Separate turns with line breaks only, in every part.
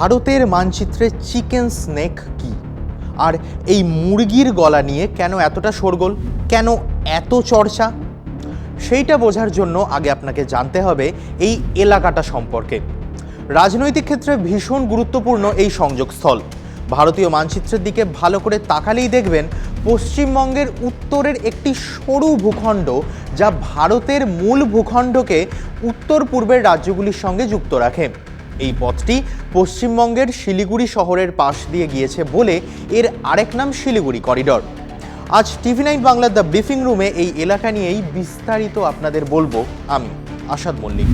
ভারতের মানচিত্রে chicken snake কি? আর এই মুরগির গলা নিয়ে কেন এতটা শোরগোল? কেন এত চর্চা? সেইটা বোঝার জন্য আগে আপনাকে জানতে হবে এই এলাকাটা সম্পর্কে। রাজনৈতিক ক্ষেত্রে ভীষণ গুরুত্বপূর্ণ এই সংযোগস্থল। ভারতীয় মানচিত্রের দিকে ভালো করে তাকালেই দেখবেন পশ্চিমবঙ্গের উত্তরের একটি সরু ভূখণ্ড যা ভারতের মূল ভূখণ্ডকে উত্তর পূর্বের রাজ্যগুলির সঙ্গে যুক্ত রাখে। এই পথটি পশ্চিমবঙ্গের শিলিগুড়ি শহরের পাশ দিয়ে গিয়েছে বলে এর আরেক নাম শিলিগুড়ি করিডর। আজ টিভি নাইন বাংলার দ্য ব্রিফিং রুমে এই এলাকা নিয়েই বিস্তারিত আপনাদের বলব আমি, আসাদ মল্লিক।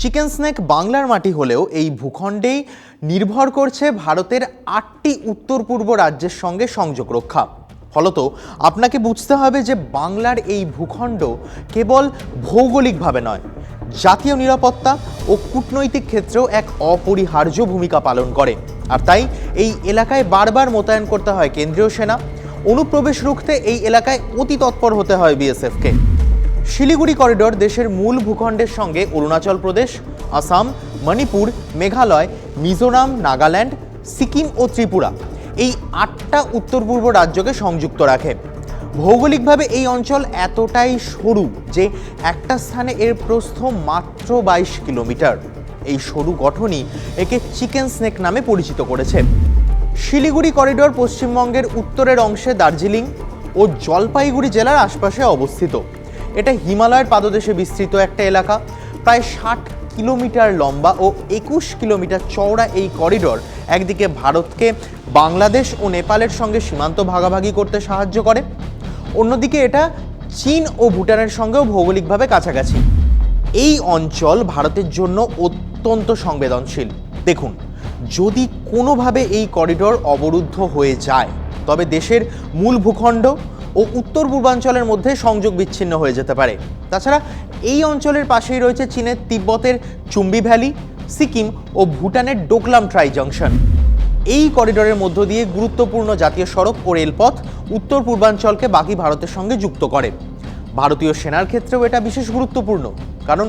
চিকেন স্নেক বাংলার মাটি হলেও এই ভূখণ্ডেই নির্ভর করছে ভারতের আটটি উত্তর পূর্ব রাজ্যের সঙ্গে সংযোগ রক্ষা। ফলত আপনাকে বুঝতে হবে যে বাংলার এই ভূখণ্ড কেবল ভৌগোলিকভাবে নয় জাতীয় নিরাপত্তা ও কূটনৈতিক ক্ষেত্রেও এক অপরিহার্য ভূমিকা পালন করে। আর তাই এই এলাকায় বারবার মোতায়েন করতে হয় কেন্দ্রীয় সেনা। অনুপ্রবেশ রুখতে এই এলাকায় অতি তৎপর হতে হয় বিএসএফকে। শিলিগুড়ি করিডোর দেশের মূল ভূখণ্ডের সঙ্গে অরুণাচল প্রদেশ, আসাম, মণিপুর, মেঘালয়, মিজোরাম, নাগাল্যান্ড, সিকিম ও ত্রিপুরা। এই আটটা উত্তর পূর্ব রাজ্যকে সংযুক্ত রাখে। ভৌগোলিকভাবে এই অঞ্চল এতটাই সরু যে একটা স্থানে এর প্রস্থ মাত্র বাইশ কিলোমিটার। এই সরু গঠনই একে চিকেন স্নেক নামে পরিচিত করেছে। শিলিগুড়ি করিডোর পশ্চিমবঙ্গের উত্তরের অংশে দার্জিলিং ও জলপাইগুড়ি জেলার আশপাশে অবস্থিত। এটা হিমালয়ের পাদদেশে বিস্তৃত একটা এলাকা। প্রায় ষাট কিলোমিটার লম্বা ও একুশ কিলোমিটার চওড়া এই করিডোর একদিকে ভারতকে বাংলাদেশ ও নেপালের সঙ্গে সীমান্ত ভাগাভাগি করতে সাহায্য করে। অন্যদিকে এটা চীন ও ভুটানের সঙ্গেও ভৌগোলিকভাবে কাছাকাছি। এই অঞ্চল ভারতের জন্য অত্যন্ত সংবেদনশীল। দেখুন, যদি কোনোভাবে এই করিডোর অবরুদ্ধ হয়ে যায়, তবে দেশের মূল ভূখণ্ড ও উত্তর পূর্বাঞ্চলের মধ্যে সংযোগ বিচ্ছিন্ন হয়ে যেতে পারে। তাছাড়া এই অঞ্চলের পাশেই রয়েছে চীনের তিব্বতের চুম্বি ভ্যালি, সিকিম ও ভুটানের ডোকলাম ট্রাই জংশন। এই করিডোরের মধ্য দিয়ে গুরুত্বপূর্ণ জাতীয় সড়ক ও রেলপথ উত্তর পূর্বাঞ্চলকে বাকি ভারতের সঙ্গে যুক্ত করে। ভারতীয় সেনার ক্ষেত্রেও এটা বিশেষ গুরুত্বপূর্ণ, কারণ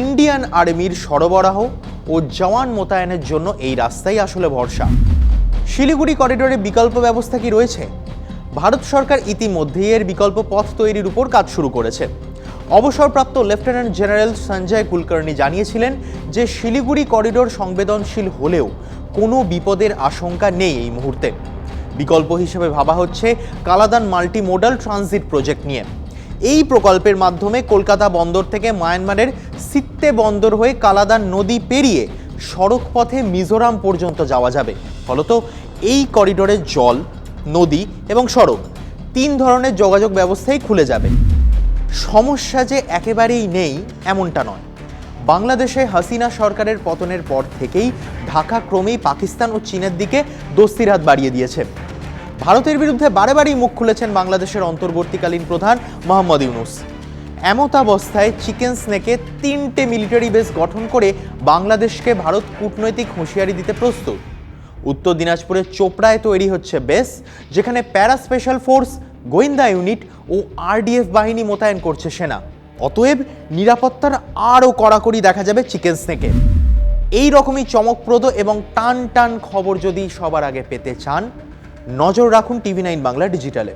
ইন্ডিয়ান আর্মির সরবরাহ ও জওয়ান মোতায়েনের জন্য এই রাস্তাই আসলে ভরসা। শিলিগুড়ি করিডোরে বিকল্প ব্যবস্থা কি রয়েছে? ভারত সরকার ইতিমধ্যেই এর বিকল্প পথ তৈরির উপর কাজ শুরু করেছে। অবসরপ্রাপ্ত লেফটেন্যান্ট জেনারেল সঞ্জয় কুলকার্নি জানিয়েছিলেন যে শিলিগুড়ি করিডোর সংবেদনশীল হলেও কোনো বিপদের আশঙ্কা নেই এই মুহূর্তে। বিকল্প হিসেবে ভাবা হচ্ছে Kaladan multi modal transit project নিয়ে। এই প্রকল্পের মাধ্যমে কলকাতা বন্দর থেকে মায়ানমারের সিত্তে বন্দর হয়ে কালাদান নদী পেরিয়ে সড়ক পথে মিজোরাম পর্যন্ত যাওয়া যাবে। ফলত এই করিডোরে জল, নদী এবং সড়ক তিন ধরনের যোগাযোগ ব্যবস্থাই খুলে যাবে। সমস্যা যে একেবারেই নেই এমনটা নয়। বাংলাদেশে হাসিনা সরকারের পতনের পর থেকেই ঢাকা ক্রমেই পাকিস্তান ও চীনের দিকে দস্তির হাত বাড়িয়ে দিয়েছে। ভারতের বিরুদ্ধে বারে বারেই মুখ খুলেছেন বাংলাদেশের অন্তর্বর্তীকালীন প্রধান মোহাম্মদ ইউনুস। এমতাবস্থায় চিকেন স্নেকে তিনটে মিলিটারি বেস গঠন করে বাংলাদেশকে ভারত কূটনৈতিক হুঁশিয়ারি দিতে প্রস্তুত। উত্তর দিনাজপুরের চোপড়ায় তৈরি হচ্ছে বেস, যেখানে প্যারা স্পেশাল ফোর্স গোয়েন্দা ইউনিট ও আরডিএফ বাহিনী মোতায়েন করছে সেনা। অতএব নিরাপত্তার আরও কড়াকড়ি দেখা যাবে চিকেন স্নেকে। এই রকমই চমকপ্রদ এবং টান টান খবর যদি সবার আগে পেতে চান, নজর রাখুন টিভি নাইন বাংলা ডিজিটালে।